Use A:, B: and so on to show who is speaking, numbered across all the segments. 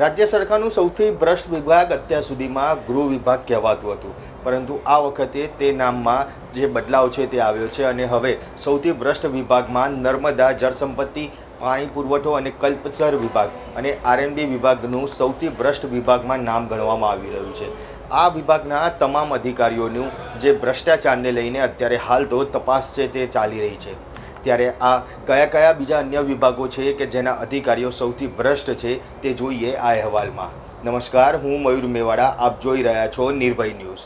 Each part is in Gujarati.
A: રાજ્ય સરકારનું સૌથી ભ્રષ્ટ વિભાગ અત્યાર સુધીમાં ગૃહ વિભાગ કહેવાતું હતું. પરંતુ આ વખતે તે નામમાં જે બદલાવ છે તે આવ્યો છે અને હવે સૌથી ભ્રષ્ટ વિભાગમાં નર્મદા, જળસંપત્તિ, પાણી પુરવઠો અને કલ્પસર વિભાગ અને આરએનબી વિભાગનું સૌથી ભ્રષ્ટ વિભાગમાં નામ ગણવામાં આવી રહ્યું છે. આ વિભાગના તમામ અધિકારીઓનું જે ભ્રષ્ટાચારને લઈને અત્યારે હાલ તો તપાસ છે તે ચાલી રહી છે. ત્યારે આ કયા કયા બીજા અન્ય વિભાગો છે કે જેના અધિકારીઓ સૌથી ભ્રષ્ટ છે તે જોઈએ આ અહેવાલમાં. નમસ્કાર, હું મયુર મેવાડા, આપ જોઈ રહ્યા છો નિર્ભય ન્યૂઝ.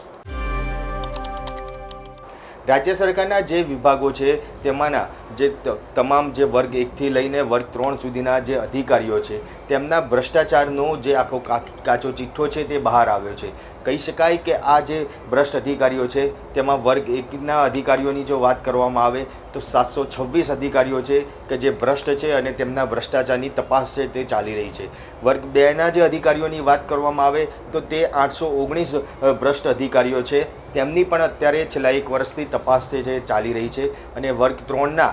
A: રાજ્ય સરકારના જે વિભાગો છે, તેમાંના જે તમામ જે વર્ગ એકથી લઈને વર્ગ ત્રણ સુધીના જે અધિકારીઓ છે, તેમના ભ્રષ્ટાચારનો જે આખો કાચો ચિઠ્ઠો છે તે બહાર આવ્યો છે. કહી શકાય કે આ જે ભ્રષ્ટ અધિકારીઓ છે, તેમાં વર્ગ એકના અધિકારીઓની જો વાત કરવામાં આવે, તો સાતસો છવ્વીસ અધિકારીઓ છે કે જે ભ્રષ્ટ છે અને તેમના ભ્રષ્ટાચારની તપાસ છે તે ચાલી રહી છે. વર્ગ બેના જે અધિકારીઓની વાત કરવામાં આવે, તો તે આઠસો ઓગણીસ ભ્રષ્ટ અધિકારીઓ છે. તેમની પણ અત્યારે છેલ્લા એક વર્ષથી તપાસ છે જે ચાલી રહી છે અને વર્ગ ત્રણના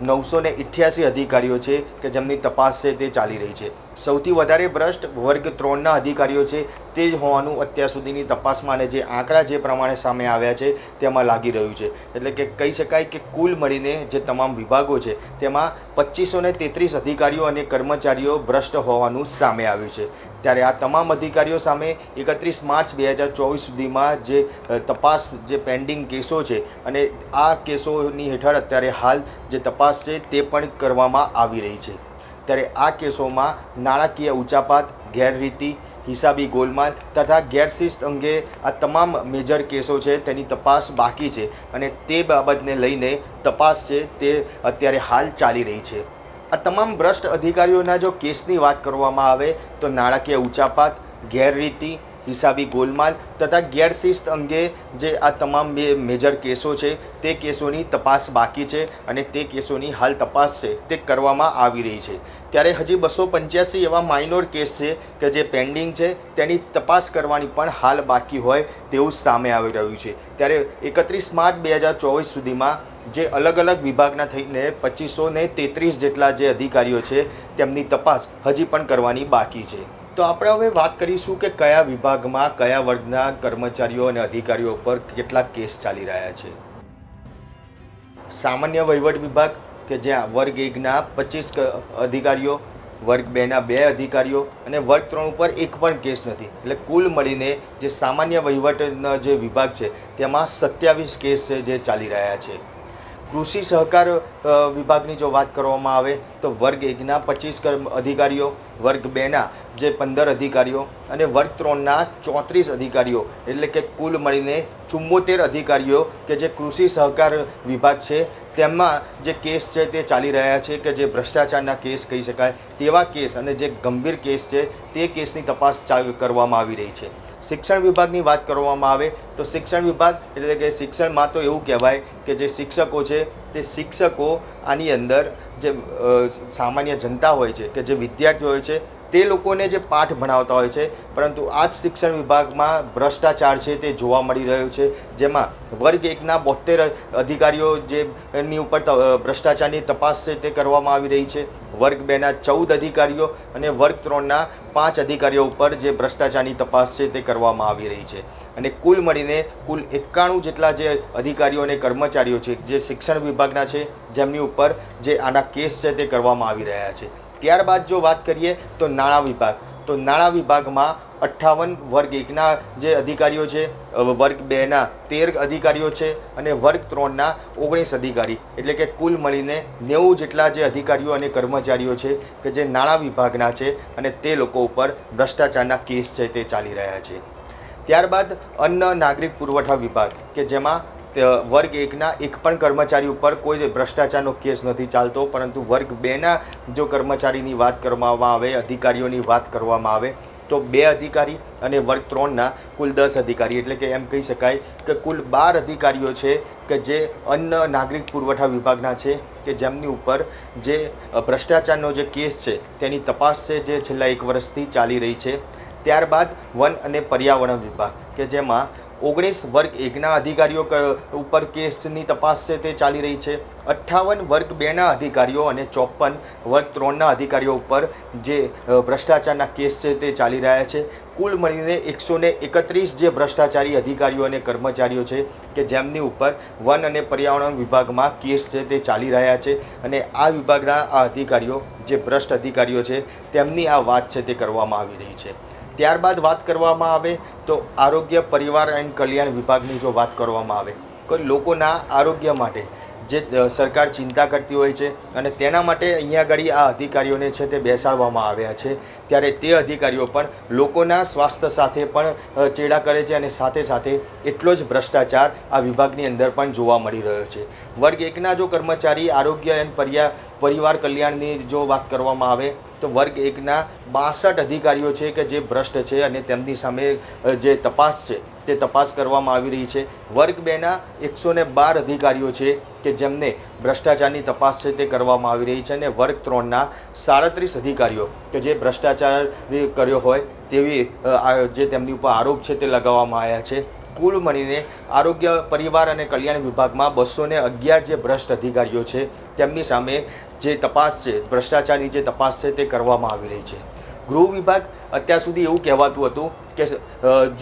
A: નવસો ને ઇઠ્યાસી અધિકારીઓ છે કે જેમની તપાસ છે તે ચાલી રહી છે. સૌથી વધારે ભ્રષ્ટ વર્ગ ત્રણના અધિકારીઓ છે તે જ હોવાનું અત્યાર સુધીની તપાસમાં અને જે આંકડા જે પ્રમાણે સામે આવ્યા છે તેમાં લાગી રહ્યું છે. એટલે કે કહી શકાય કે કુલ મળીને જે તમામ વિભાગો છે તેમાં પચીસો ને તેત્રીસ અધિકારીઓ અને કર્મચારીઓ ભ્રષ્ટ હોવાનું સામે આવ્યું છે. ત્યારે આ તમામ અધિકારીઓ સામે એકત્રીસ માર્ચ બે હજાર ચોવીસ સુધીમાં જે તપાસ જે પેન્ડિંગ કેસો છે અને આ કેસોની હેઠળ અત્યારે હાલ જે તપાસ છે તે પણ કરવામાં આવી રહી છે. ત્યારે આ કેસોમાં નાણાકીય ઉચાપાત, ગેરરીતિ, હિસાબી ગોલમાલ તથા ગેરશિસ્ત અંગે આ તમામ મેજર કેસો છે તેની તપાસ બાકી છે અને તે બાબતને લઈને તપાસ છે તે અત્યારે હાલ ચાલી રહી છે. આ તમામ ભ્રષ્ટ અધિકારીઓના જો કેસની વાત કરવામાં આવે તો નાણાકીય ઉચાપાત, ગેરરીતિ હિસાબી ગોલમાલ તથા ગેરશિસ્ત અંગે જે આ તમામ બે મેજર કેસો છે, તે કેસોની તપાસ બાકી છે અને તે કેસોની હાલ તપાસ છે, તે કરવામાં આવી રહી છે. ત્યારે હજી બસો પંચ્યાસી એવા માઇનોર કેસ છે કે જે પેન્ડિંગ છે, તેની તપાસ કરવાની પણ હાલ બાકી હોય તેવું સામે આવી રહ્યું છે. ત્યારે એકત્રીસ માર્ચ બે હજાર ચોવીસ સુધીમાં જે અલગ અલગ વિભાગના થઈને પચીસો ને તેત્રીસ જેટલા જે અધિકારીઓ છે, તેમની તપાસ હજી પણ કરવાની બાકી છે. તો આપણે હવે વાત કરીશું કે કયા વિભાગમાં કયા વર્ગના કર્મચારીઓ અને અધિકારીઓ પર કેટલા કેસ ચાલી રહ્યા છે. સામાન્ય વહીવટ વિભાગ કે જ્યાં વર્ગ એકના પચીસ અધિકારીઓ, વર્ગ બેના બે અધિકારીઓ અને વર્ગ ત્રણ ઉપર એક પણ કેસ નથી. એટલે કુલ મળીને જે સામાન્ય વહીવટનો જે વિભાગ છે, તેમાં સત્યાવીસ કેસ છે જે ચાલી રહ્યા છે. કૃષિ સહકાર વિભાગની જો વાત કરવામાં આવે તો વર્ગ એકના પચીસ અધિકારીઓ, વર્ગ બેના જે પંદર અધિકારીઓ અને વર્ગ ત્રણના ચોત્રીસ અધિકારીઓ, એટલે કે કુલ મળીને ચુમ્મોતેર અધિકારીઓ કે જે કૃષિ સહકાર વિભાગ છે તેમાં જે કેસ છે તે ચાલી રહ્યા છે કે જે ભ્રષ્ટાચારના કેસ કહી શકાય તેવા કેસ અને જે ગંભીર કેસ છે તે કેસની તપાસ કરવામાં આવી રહી છે. શિક્ષણ વિભાગની વાત કરવામાં આવે તો શિક્ષણ વિભાગ એટલે કે શિક્ષણમાં તો એવું કહેવાય કે જે શિક્ષકો છે, તે શિક્ષકો આની અંદર જે સામાન્ય જનતા હોય છે કે જે વિદ્યાર્થીઓ હોય છે તે લોકોને જે પાઠ ભણાવતા હોય છે, પરંતુ આ જ શિક્ષણ વિભાગમાં ભ્રષ્ટાચાર છે તે જોવા મળી રહ્યો છે, જેમાં વર્ગ એકના બોતેર અધિકારીઓ જે ની ઉપર ભ્રષ્ટાચારની તપાસ છે તે કરવામાં આવી રહી છે. વર્ગ બેના ચૌદ અધિકારીઓ અને વર્ગ ત્રણના પાંચ અધિકારીઓ ઉપર જે ભ્રષ્ટાચારની તપાસ છે તે કરવામાં આવી રહી છે. અને કુલ મળીને કુલ એકાણું જેટલા જે અધિકારીઓ અને કર્મચારીઓ છે, જે શિક્ષણ વિભાગના છે, જેમની ઉપર જે આના કેસ છે તે કરવામાં આવી રહ્યા છે. ત્યારબાદ જો વાત કરીએ તો નાણાં વિભાગ. તો નાણાં વિભાગમાં અઠ્ઠાવન વર્ગ એકના જે અધિકારીઓ છે વર્ગ બેના તેર અધિકારીઓ છે અને વર્ગ ત્રણના ઓગણીસ અધિકારી. એટલે કે કુલ મળીને નેવું જેટલા જે અધિકારીઓ અને કર્મચારીઓ છે કે જે નાણાં વિભાગના છે અને તે લોકો ઉપર ભ્રષ્ટાચારના કેસ છે તે ચાલી રહ્યા છે. ત્યારબાદ અન્ન નાગરિક પુરવઠા વિભાગ, કે જેમાં વર્ગ એકના એક પણ કર્મચારી ઉપર કોઈ ભ્રષ્ટાચારનો કેસ નથી ચાલતો, પરંતુ વર્ગ બેના જો કર્મચારીની વાત કરવામાં આવે, અધિકારીઓની વાત કરવામાં આવે, તો બે અધિકારી અને વર્ગ ત્રણના કુલ દસ અધિકારી. એટલે કે એમ કહી શકાય કે કુલ બાર અધિકારીઓ છે કે જે અન્ન નાગરિક પુરવઠા વિભાગના છે કે જેમની ઉપર જે ભ્રષ્ટાચારનો જે કેસ છે તેની તપાસ છે જે છેલ્લા એક વર્ષથી ચાલી રહી છે. ત્યારબાદ વન અને પર્યાવરણ વિભાગ કે જેમાં ઓગણીસ વર્ગ એકના અધિકારીઓ ઉપર કેસની તપાસ છે તે ચાલી રહી છે. અઠ્ઠાવન વર્ગ બેના અધિકારીઓ અને ચોપન વર્ગ ત્રણના અધિકારીઓ ઉપર જે ભ્રષ્ટાચારના કેસ છે તે ચાલી રહ્યા છે. કુલ મળીને એકસો એકત્રીસ જે ભ્રષ્ટાચારી અધિકારીઓ અને કર્મચારીઓ છે કે જેમની ઉપર વન અને પર્યાવરણ વિભાગમાં કેસ છે તે ચાલી રહ્યા છે અને આ વિભાગના આ અધિકારીઓ, જે ભ્રષ્ટ અધિકારીઓ છે, તેમની આ વાત છે તે કરવામાં આવી રહી છે. ત્યારબાદ વાત કરવામાં આવે તો આરોગ્ય, પરિવાર એન્ડ કલ્યાણ વિભાગની જો વાત કરવામાં આવે, તો લોકોના આરોગ્ય માટે જે સરકાર ચિંતા કરતી હોય છે અને તેના માટે અહીંયા આગળ આ અધિકારીઓને છે તે બેસાડવામાં આવ્યા છે. ત્યારે તે અધિકારીઓ પણ લોકોના સ્વાસ્થ્ય સાથે પણ ચેડા કરે છે અને સાથે સાથે એટલો જ ભ્રષ્ટાચાર આ વિભાગની અંદર પણ જોવા મળી રહ્યો છે. વર્ગ એકના જો કર્મચારી આરોગ્ય અને પરિવાર કલ્યાણની જો વાત કરવામાં આવે તો વર્ગ એકના બાસઠ અધિકારીઓ છે કે જે ભ્રષ્ટ છે અને તેમની સામે જે તપાસ છે તે તપાસ કરવામાં આવી રહી છે. વર્ગ બેના એકસો ને બાર અધિકારીઓ છે કે જેમને ભ્રષ્ટાચારની તપાસ છે તે કરવામાં આવી રહી છે અને વર્ગ ત્રણના સાડત્રીસ અધિકારીઓ કે જે ભ્રષ્ટાચાર કર્યો હોય તેવી જે તેમની ઉપર આરોપ છે તે લગાવવામાં આવ્યા છે. કુલ મળીને આરોગ્ય, પરિવાર અને કલ્યાણ વિભાગમાં બસો અગિયાર જે ભ્રષ્ટ અધિકારીઓ છે, તેમની સામે જે તપાસ છે, ભ્રષ્ટાચારની જે તપાસ છે તે કરવામાં આવી રહી છે. ગૃહ વિભાગ અત્યાર સુધી એવું કહેવાતું હતું કે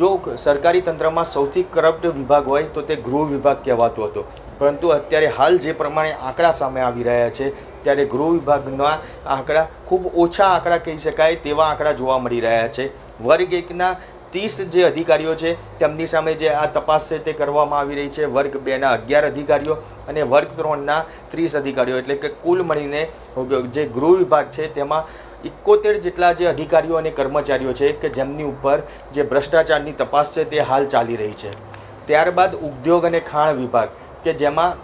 A: જો સરકારી તંત્રમાં સૌથી કરપ્ટ વિભાગ હોય તો તે ગૃહ વિભાગ કહેવાતો હતો. પરંતુ અત્યારે હાલ જે પ્રમાણે આંકડા સામે આવી રહ્યા છે, ત્યારે ગૃહ વિભાગના આંકડા ખૂબ ઓછા આંકડા કહી શકાય તેવા આંકડા જોવા મળી રહ્યા છે. વર્ગ એકના ત્રીસ જે અધિકારીઓ છે, તેમની સામે જે આ તપાસ છે તે કરવામાં આવી રહી છે. વર્ગ બેના અગિયાર અધિકારીઓ અને વર્ગ ત્રણના ત્રીસ અધિકારીઓ. એટલે કે કુલ મળીને જે ગૃહ વિભાગ છે, તેમાં એકોતેર જેટલા જે અધિકારીઓ અને કર્મચારીઓ છે કે જેમની ઉપર જે ભ્રષ્ટાચારની તપાસ છે તે હાલ ચાલી રહી છે. ત્યારબાદ ઉદ્યોગ અને ખાણ વિભાગ કે જેમાં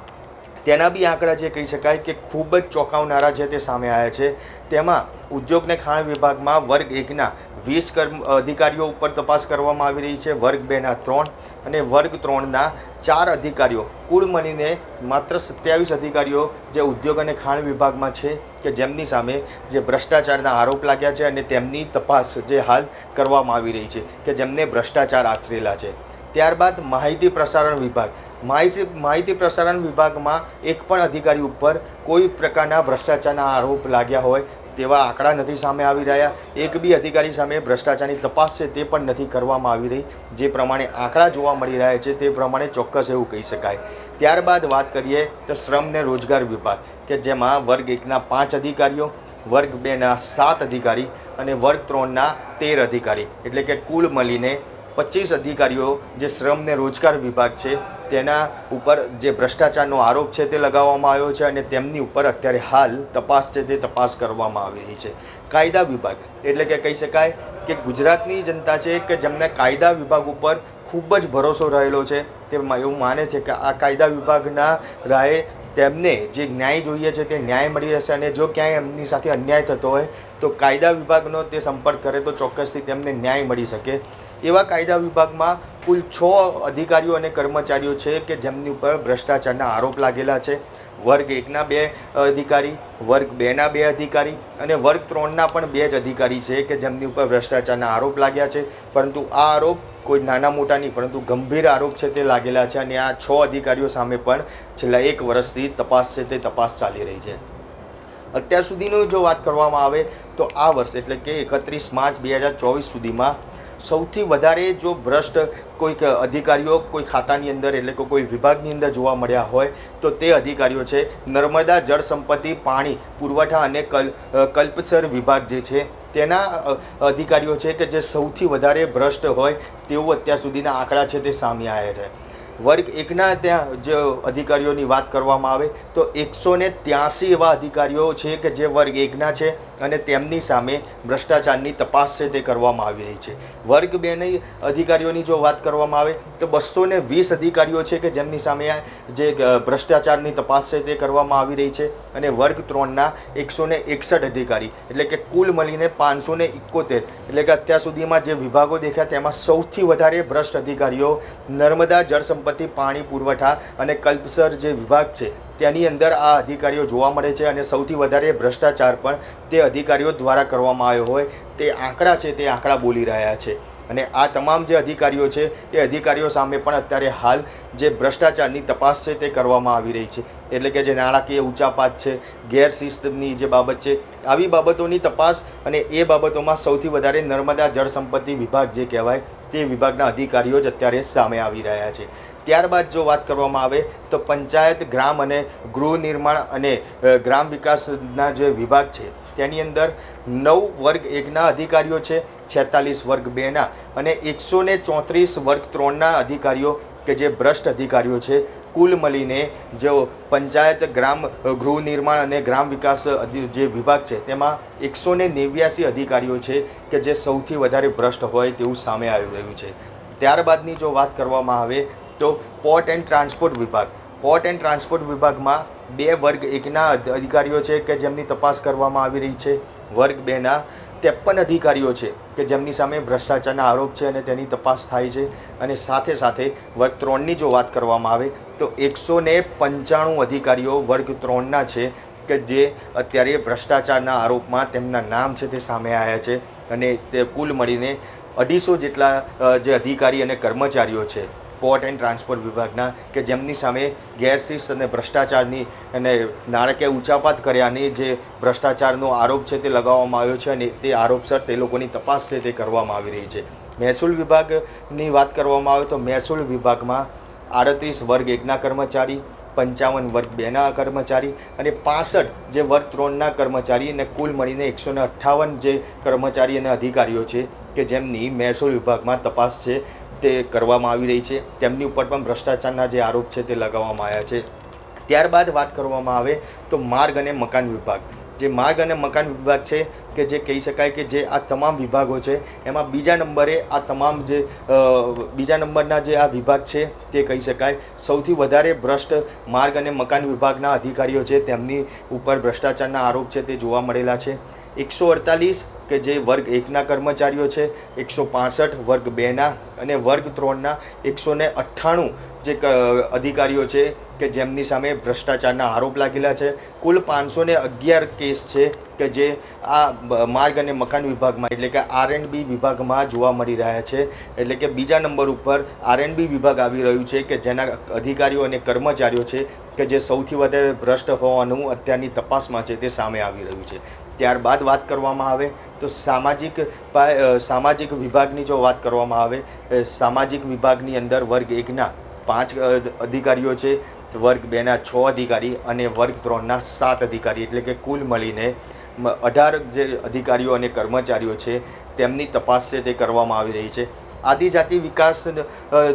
A: તેના બી આંકડા જે કહી શકાય કે ખૂબ જ ચોંકાવનારા છે તે સામે આવ્યા છે. તેમાં ઉદ્યોગને ખાણ વિભાગમાં વર્ગ એકના વીસ કર્મ, અધિકારીઓ ઉપર તપાસ કરવામાં આવી રહી છે. વર્ગ બેના ત્રણ અને વર્ગ ત્રણના ચાર અધિકારીઓ. કુલ મળીને માત્ર સત્યાવીસ અધિકારીઓ જે ઉદ્યોગ અને ખાણ વિભાગમાં છે કે જેમની સામે જે ભ્રષ્ટાચારના આરોપ લાગ્યા છે અને તેમની તપાસ જે હાલ કરવામાં આવી રહી છે કે જેમને ભ્રષ્ટાચાર આચરેલા છે. ત્યારબાદ માહિતી પ્રસારણ વિભાગ. માહિતી માહિતી પ્રસારણ વિભાગમાં એક પણ અધિકારી ઉપર કોઈ પ્રકારના ભ્રષ્ટાચારના આરોપ લાગ્યા હોય તેવા આંકડા નથી સામે આવી રહ્યા. એક બી અધિકારી સામે ભ્રષ્ટાચારની તપાસ છે તે પણ નથી કરવામાં આવી રહી. જે પ્રમાણે આંકડા જોવા મળી રહ્યા છે તે પ્રમાણે ચોક્કસ એવું કહી શકાય. ત્યારબાદ વાત કરીએ તો શ્રમ ને રોજગાર વિભાગ, કે જેમાં વર્ગ એકના પાંચ અધિકારીઓ, વર્ગ બેના સાત અધિકારી અને વર્ગ ત્રણના તેર અધિકારી, એટલે કે કુલ મળીને પચીસ અધિકારીઓ જે શ્રમ ને રોજગાર વિભાગ છે તેના ઉપર જે ભ્રષ્ટાચારનો આરોપ છે તે લગાવવામાં આવ્યો છે અને તેમની ઉપર અત્યારે હાલ તપાસ છે તે તપાસ કરવામાં આવી રહી છે. કાયદા વિભાગ, એટલે કે કહી શકાય કે ગુજરાતની જનતા છે કે જેમને કાયદા વિભાગ ઉપર ખૂબ જ ભરોસો રહેલો છે તે એવું માને છે કે આ કાયદા વિભાગના રાહે તેમને જે ન્યાય જોઈએ છે તે ન્યાય મળી રહેશે અને જો ક્યાંય એમની સાથે અન્યાય થતો હોય તો કાયદા વિભાગનો તે સંપર્ક કરે તો ચોક્કસથી તેમને ન્યાય મળી શકે. એવા કાયદા વિભાગમાં કુલ છ અધિકારીઓ અને કર્મચારીઓ છે કે જેમની ઉપર ભ્રષ્ટાચારના આરોપ લાગેલા છે. વર્ગ એકના બે અધિકારી, વર્ગ બેના બે અધિકારી અને વર્ગ ત્રણના પણ બે જ અધિકારી છે કે જેમની ઉપર ભ્રષ્ટાચારના આરોપ લાગ્યા છે. પરંતુ આ આરોપ કોઈ નાના મોટા નહીં, પરંતુ ગંભીર આરોપ છે તે લાગેલા છે અને આ છ અધિકારીઓ સામે પણ છેલ્લા એક વર્ષથી તપાસ છે તે તપાસ ચાલી રહી છે. અત્યાર સુધીનું જો વાત કરવામાં આવે તો આ વર્ષ એટલે કે એકત્રીસ માર્ચ બે હજાર ચોવીસ સુધીમાં સૌથી વધારે જો ભ્રષ્ટ કોઈક અધિકારીઓ કોઈ ખાતાની અંદર એટલે કે કોઈ વિભાગની અંદર જોવા મળ્યા હોય, તો તે અધિકારીઓ છે. નર્મદા જળ સંપત્તિ, પાણી, પુરવઠા અને કલ કલ્પસર વિભાગ જે છે, તેના અધિકારીઓ છે કે જે સૌથી વધારે ભ્રષ્ટ હોય તેવું અત્યાર સુધીના આંકડા છે તે સામે આવ્યા છે. વર્ગ એકના ત્યાં જે અધિકારીઓની વાત કરવામાં આવે, તો એકસો ને ત્યાસી એવા અધિકારીઓ છે કે જે વર્ગ એકના છે અને તેમની સામે ભ્રષ્ટાચારની તપાસ છે તે કરવામાં આવી રહી છે. વર્ગ બેની અધિકારીઓની જો વાત કરવામાં આવે, તો બસો ને વીસ અધિકારીઓ છે કે જેમની સામે જે ભ્રષ્ટાચારની તપાસ છે તે કરવામાં આવી રહી છે અને વર્ગ ત્રણના એકસો ને એકસઠ અધિકારી, એટલે કે કુલ મળીને પાંચસો ને ઇકોતેર, એટલે કે અત્યાર સુધીમાં જે વિભાગો દેખ્યા તેમાં સૌથી વધારે ભ્રષ્ટ અધિકારીઓ નર્મદા જળ સંપત્તિ પાણી, પુરવઠા અને કલ્પસર જે વિભાગ છે, તેની અંદર આ અધિકારીઓ જોવા મળે છે અને સૌથી વધારે ભ્રષ્ટાચાર પણ તે અધિકારીઓ દ્વારા કરવામાં આવ્યો હોય, તે આંકડા છે, તે આંકડા બોલી રહ્યા છે. અને આ તમામ જે અધિકારીઓ છે એ અધિકારીઓ સામે પણ અત્યારે હાલ જે ભ્રષ્ટાચારની તપાસ છે, તે કરવામાં આવી રહી છે. એટલે કે જે નાણાકીય ઊંચાપાત છે, ગેરશિસ્તની જે બાબત છે, આવી બાબતોની તપાસ અને એ બાબતોમાં સૌથી વધારે નર્મદા જળ સંપત્તિ વિભાગ જે કહેવાય, તે વિભાગના અધિકારીઓ જ અત્યારે સામે આવી રહ્યા છે. ત્યારબાદ જો વાત કરવામાં આવે તો પંચાયત, ગ્રામ અને ગૃહ નિર્માણ અને ગ્રામ વિકાસના જે વિભાગ છે, તેની અંદર નવ વર્ગ એકના અધિકારીઓ છે, છેતાલીસ વર્ગ બેના અને એકસો ને ચોત્રીસ વર્ગ ત્રણના અધિકારીઓ કે જે ભ્રષ્ટ અધિકારીઓ છે, કુલ મળીને જેઓ પંચાયત, ગ્રામ ગૃહ નિર્માણ અને ગ્રામ વિકાસ જે વિભાગ છે, તેમાં એકસો ને નેવ્યાસી અધિકારીઓ છે કે જે સૌથી વધારે ભ્રષ્ટ હોય તેવું સામે આવી રહ્યું છે. ત્યારબાદની જો વાત કરવામાં આવે તો પોર્ટ એન્ડ ટ્રાન્સપોર્ટ વિભાગ. પોર્ટ એન્ડ ટ્રાન્સપોર્ટ વિભાગમાં બે વર્ગ એકના અધિકારીઓ છે કે જેમની તપાસ કરવામાં આવી રહી છે. વર્ગ બેના ત્રેપન અધિકારીઓ છે કે જેમની સામે ભ્રષ્ટાચારના આરોપ છે અને તેની તપાસ થાય છે. અને સાથે સાથે વર્ગ ત્રણની જો વાત કરવામાં આવે તો એકસો ને પંચાણું અધિકારીઓ વર્ગ ત્રણના છે કે જે અત્યારે ભ્રષ્ટાચારના આરોપમાં તેમના નામ છે તે સામે આવ્યા છે. અને તે કુલ મળીને અઢીસો જેટલા જે અધિકારી અને કર્મચારીઓ છે. પોર્ટ એન્ડ ટ્રાન્સપોર્ટ વિભાગના કે જેમની સામે ગેરશિસ્ત અને ભ્રષ્ટાચારની અને નાણાકીય ઉચાપાત કર્યાની જે ભ્રષ્ટાચારનો આરોપ છે તે લગાવવામાં આવ્યો છે અને તે આરોપસર તે લોકોની તપાસ છે તે કરવામાં આવી રહી છે. મહેસૂલ વિભાગની વાત કરવામાં આવે તો મહેસૂલ વિભાગમાં આડત્રીસ વર્ગ એકના કર્મચારી, પંચાવન વર્ગ બેના કર્મચારી અને પાસઠ જે વર્ગ ત્રણના કર્મચારી અને કુલ મળીને એકસો અઠ્ઠાવન જે કર્મચારી અને અધિકારીઓ છે કે જેમની મહેસૂલ વિભાગમાં તપાસ છે તે કરવામાં આવી રહી છે. તેમની ઉપર પણ ભ્રષ્ટાચારના જે આરોપ છે તે લગાવવામાં આવ્યા છે. ત્યારબાદ વાત કરવામાં આવે તો માર્ગ અને મકાન વિભાગ. જે માર્ગ અને મકાન વિભાગ છે કે જે કહી શકાય કે જે આ તમામ વિભાગો છે, એમાં બીજા નંબરે આ તમામ જે બીજા નંબરના જે આ વિભાગ છે તે કહી શકાય. સૌથી વધારે ભ્રષ્ટ માર્ગ અને મકાન વિભાગના અધિકારીઓ છે, તેમની ઉપર ભ્રષ્ટાચારના આરોપ છે તે જોવા મળેલા છે. એકસો અડતાલીસ કે જે વર્ગ એકના કર્મચારીઓ છે, એકસો પાસઠ વર્ગ બેના અને વર્ગ ત્રણના એકસો ને અઠ્ઠાણું જે અધિકારીઓ છે કે જેમની સામે ભ્રષ્ટાચારના આરોપ લાગેલા છે. કુલ પાંચસો ને અગિયાર કેસ છે કે જે આ માર્ગ અને મકાન વિભાગમાં એટલે કે આર એન્ડ બી વિભાગમાં જોવા મળી રહ્યા છે. એટલે કે બીજા નંબર ઉપર આર એન્ડ બી વિભાગ આવી રહ્યું છે કે જેના અધિકારીઓ અને કર્મચારીઓ છે કે જે સૌથી વધારે ભ્રષ્ટ હોવાનું અત્યારની તપાસમાં છે તે સામે આવી રહ્યું છે. ત્યારબાદ વાત કરવામાં આવે તો સામાજિક સામાજિક વિભાગની જો વાત કરવામાં આવે સામાજિક વિભાગની અંદર વર્ગ એકના પાંચ અધિકારીઓ છે, વર્ગ બેના છ અધિકારી અને વર્ગ ત્રણના સાત અધિકારી, એટલે કે કુલ મળીને અઢાર જે અધિકારીઓ અને કર્મચારીઓ છે, તેમની તપાસ છે તે કરવામાં આવી રહી છે. આદિજાતિ વિકાસ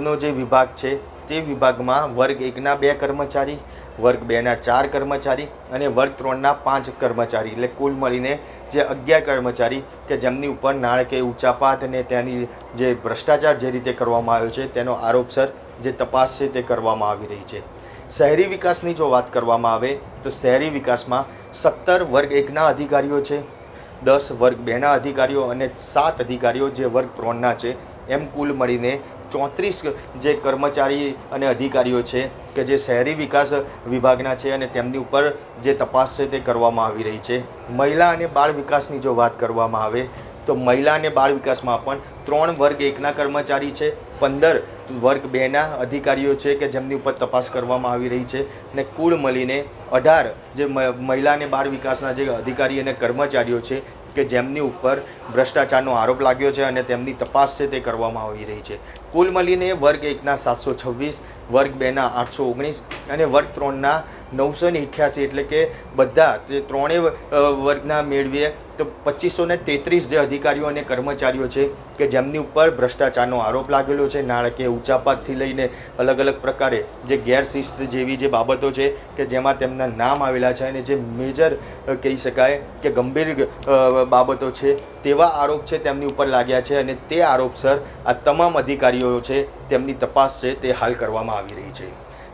A: નો જે વિભાગ છે, તે વિભાગમાં વર્ગ એકના બે કર્મચારી વર્ગ બેના ચાર કર્મચારી અને વર્ગ ત્રણના પાંચ કર્મચારી, એટલે કુલ મળીને જે અગિયાર કર્મચારી કે જેમની ઉપર નાણાકીય ઉચાપાત અને તેની જે ભ્રષ્ટાચાર જે રીતે કરવામાં આવ્યો છે, તેનો આરોપસર જે તપાસ છે તે કરવામાં આવી રહી છે. શહેરી વિકાસની જો વાત કરવામાં આવે, તો શહેરી વિકાસમાં સત્તર વર્ગ એકના અધિકારીઓ છે, દસ વર્ગ બેના અધિકારીઓ અને સાત અધિકારીઓ જે વર્ગ ત્રણના છે, એમ કુલ મળીને ચોત્રીસ જે કર્મચારી અને અધિકારીઓ છે કે જે શહેરી વિકાસ વિભાગના છે અને તેમની ઉપર જે તપાસ છે તે કરવામાં આવી રહી છે. મહિલા અને બાળ વિકાસની જો વાત કરવામાં આવે, તો મહિલા અને બાળ વિકાસમાં પણ ત્રણ વર્ગ એકના કર્મચારી છે, પંદર વર્ગ બેના અધિકારીઓ છે કે જેમની ઉપર તપાસ કરવામાં આવી રહી છે અને કુલ મળીને અઢાર જે મહિલા અને બાળ વિકાસના જે અધિકારી અને કર્મચારીઓ છે કે જેમની ઉપર ભ્રષ્ટાચારનો આરોપ લાગ્યો છે અને તેમની તપાસ છે તે કરવામાં આવી રહી છે. કુલ મળીને વર્ગ એકના સાતસો છવ્વીસ વર્ગ બેના આઠસો ઓગણીસ અને વર્ગ ત્રણના નવસો ને અઠ્યાસી એટલે કે બધા જે ત્રણેય વર્ગના મેળવીએ, તો પચીસો ને તેત્રીસ જે અધિકારીઓ અને કર્મચારીઓ છે કે જેમની ઉપર ભ્રષ્ટાચારનો આરોપ લાગેલો છે, નાણાકીય ઉચાપાતથી લઈને અલગ અલગ પ્રકારે જે ગેરશિસ્ત જેવી જે બાબતો છે કે જેમાં તેમના નામ આવેલા છે અને જે મેજર કહી શકાય કે ગંભીર બાબતો છે, તેવા આરોપ છે તેમની ઉપર લાગ્યા છે અને તે આરોપસર આ તમામ અધિકારીઓ છે તેમની તપાસ છે તે હાલ કરવામાં આવી રહી છે.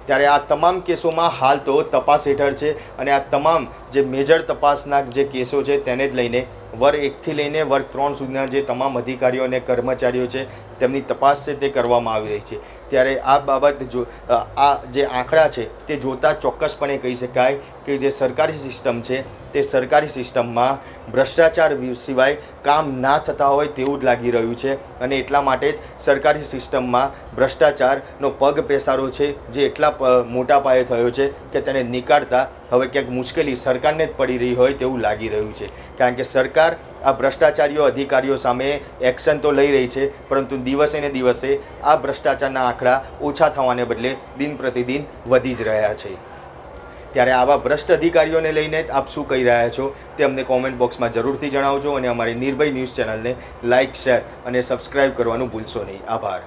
A: ત્યારે આ તમામ કેસોમાં હાલ તો તપાસ હેઠળ છે અને આ તમામ જે મેજર તપાસના જે કેસો છે તેને જ લઈને વર્ગ એકથી લઈને વર્ગ ત્રણ સુધીના જે તમામ અધિકારીઓ અને કર્મચારીઓ છે તેમની તપાસ છે તે કરવામાં આવી રહી છે. ત્યારે આ બાબત જો આ જે આંકડા છે તે જોતાં ચોક્કસપણે કહી શકાય કે જે સરકારી સિસ્ટમ છે તે સરકારી સિસ્ટમમાં ભ્રષ્ટાચાર સિવાય કામ ના થતા હોય તેવું જ લાગી રહ્યું છે. અને એટલા માટે જ સરકારી સિસ્ટમમાં ભ્રષ્ટાચારનો પગ પેસારો છે જે એટલા મોટા પાયે થયો છે કે તેને નીકાળતા હવે ક્યાંક મુશ્કેલી સરકારને જ પડી રહી હોય તેવું લાગી રહ્યું છે. કારણ કે સરકાર આ ભ્રષ્ટાચારીઓ અધિકારીઓ સામે એક્શન તો લઈ રહી છે, પરંતુ દિવસે ને દિવસે આ ભ્રષ્ટાચારના આંકડા ઓછા થવાને બદલે દિન પ્રતિદિન વધી જ રહ્યા છે. ત્યારે આવા ભ્રષ્ટ અધિકારીઓને લઈને આપ શું કહી રહ્યા છો તે અમને કોમેન્ટ બોક્સમાં જરૂરથી જણાવજો અને અમારી નિર્ભય ન્યૂઝ ચેનલને લાઇક શેર અને સબસ્ક્રાઇબ કરવાનું ભૂલશો નહીં. આભાર.